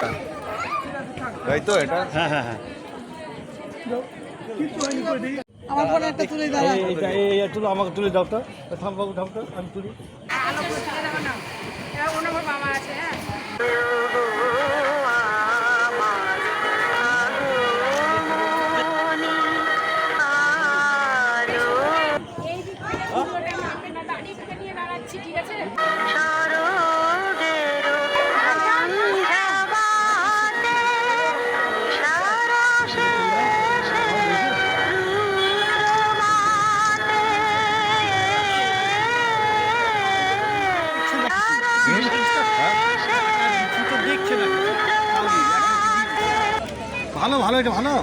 তো এটা। হ্যাঁ হ্যাঁ হ্যাঁ। আমার ফোনে একটা তুলে এই এইটা এই তুলো আমাকে তুলে দাও তো। থাম বাবু থাম তো আমি তুলি। আলো করে ভালো ভালো এটা ভালো?